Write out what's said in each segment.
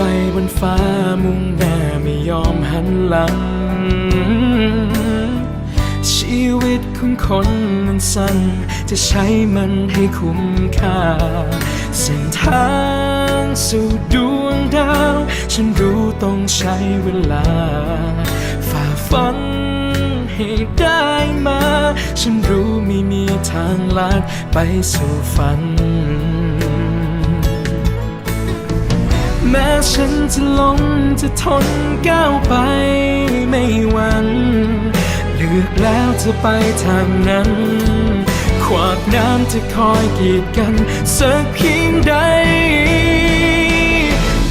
ไปบนฟ้ามุ่งหน้าไม่ยอมหันหลัง ชีวิตของคนมันสั้น จะใช้มันให้คุ้มค่า เส้นทางสู่ดวงดาว ฉันรู้ต้องใช้เวลา ฝ่าฟันให้ได้มา ฉันรู้ไม่มีทางลัดไปสู่ฝัน ฉันจะลงจะทนก้าวไปไม่หวั่นเลือกแล้วจะไปทางนั้น ขวากน้ำจะคอยกีดกันสักเพียงใด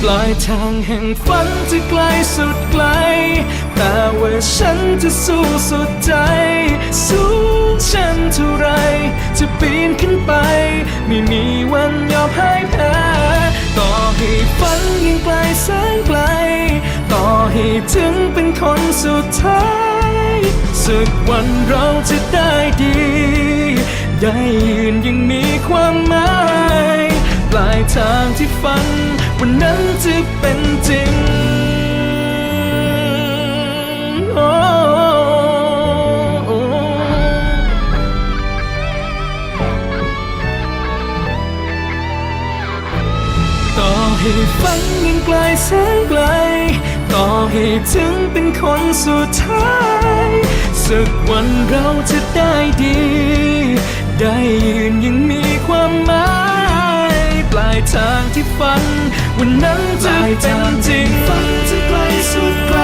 ปลายทางแห่งฝันจะไกลสุดไกล แต่ว่าฉันจะสู้สุดใจ สู้ฉันเท่าไร จะปีนขึ้นไป ไม่มี ฝันยิ่งไกลแสนไกล ต่อให้ถึงเป็นคนสุดท้ายสักวันเราจะได้ดี ได้ยืนยังมีความหมาย ปลายทางที่ฝัน วันนั้นจะเป็นจริง ต่อให้ฝันยังไกลแสนไกล ต่อให้ถึงเป็นคนสุดท้ายสักวันเราจะได้ดี ได้ยืนยังมีความหมาย ปลายทางที่ฝัน วันนั้นจะเป็นจริงฝันจะไกลสุดไกล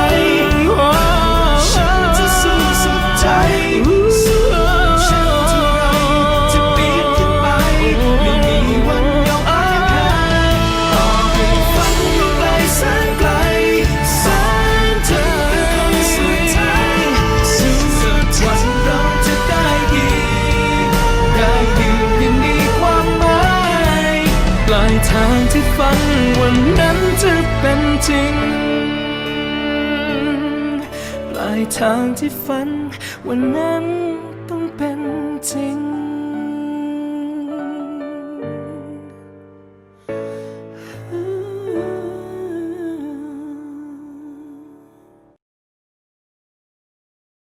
ทางที่ฝันวันนั้นจะเป็นจริง ปลายทางที่ฝันวันนั้นต้องเป็นจริง